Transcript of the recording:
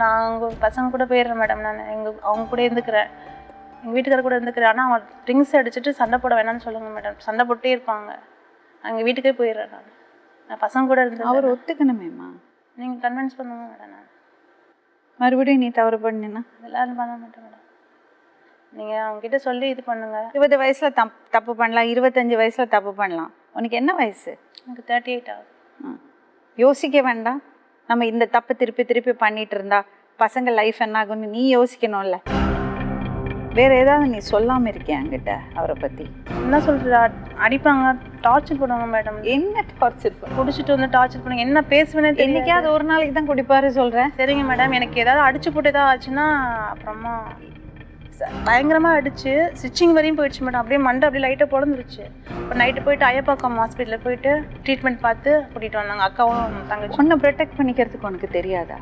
நான் அவங்க பசங்க கூட போயிடுறேன் மேடம் நான் எங்கள் அவங்க கூட இருந்துக்கிறேன். எங்கள் வீட்டுக்காரர் கூட இருந்துக்கிறேன். ஆனால் அவன் ட்ரிங்க்ஸ் அடிச்சுட்டு சண்டை போட வேணாம்னு சொல்லுங்க மேடம் சண்டை போட்டே இருப்பாங்க. எங்கள் வீட்டுக்கே போயிடுறேன் நான். நான் பசங்க கூட இருந்து அவர் ஒத்துக்கணுமேம்மா நீங்கள் கன்வின்ஸ் பண்ணுங்க மேடம் நான். மறுபடியும் நீ தவறு பண்ணினா? அதெல்லாம் பண்ண மாட்டேன் மேடம் நீங்கள் அவங்ககிட்ட சொல்லி இது பண்ணுங்க. இருபது வயசுல தப் தப்பு பண்ணலாம். இருபத்தஞ்சு வயசுல தப்பு பண்ணலாம். உனக்கு என்ன வயசு? எனக்கு தேர்ட்டி எயிட் ஆகுது. யோசிக்க வேண்டாம். நம்ம இந்த தப்பு திருப்பி திருப்பி பண்ணிட்டு இருந்தா பசங்க லைஃப் என்ன ஆகும்னு நீ யோசிக்கணும்ல. வேற ஏதாவது நீ சொல்லாம இருக்கியா என்கிட்ட அவரை பத்தி? என்ன சொல்கிறது அடிப்பாங்க டார்ச்சர் பண்ணுவாங்க மேடம் என்ன டார்ச்சர் குடிச்சிட்டு வந்து டார்ச்சர் பண்ணுங்க. என்ன பேசுவேனே என்னைக்காவது ஒரு நாளைக்கு தான் குடிப்பாரு சொல்றேன். சரிங்க மேடம் எனக்கு ஏதாவது அடிச்சு போட்டு ஏதாவது ஆச்சுன்னா அப்புறமா பயங்கரமாக அடிச்சு ஸ்டிச்சிங் வரையும் போயிடுச்சு மேடம் அப்படியே மண்டை அப்படியே லைட்டாக பிறந்துருச்சு இப்போ நைட்டு போயிட்டு ஐயப்பாக்கம் ஹாஸ்பிட்டலில் போயிட்டு ட்ரீட்மெண்ட் பார்த்து கூட்டிகிட்டு வந்தாங்க. அக்காவும் தங்கச்சி உன்னை ப்ரொடெக்ட் பண்ணிக்கிறதுக்கு உனக்கு தெரியாதா?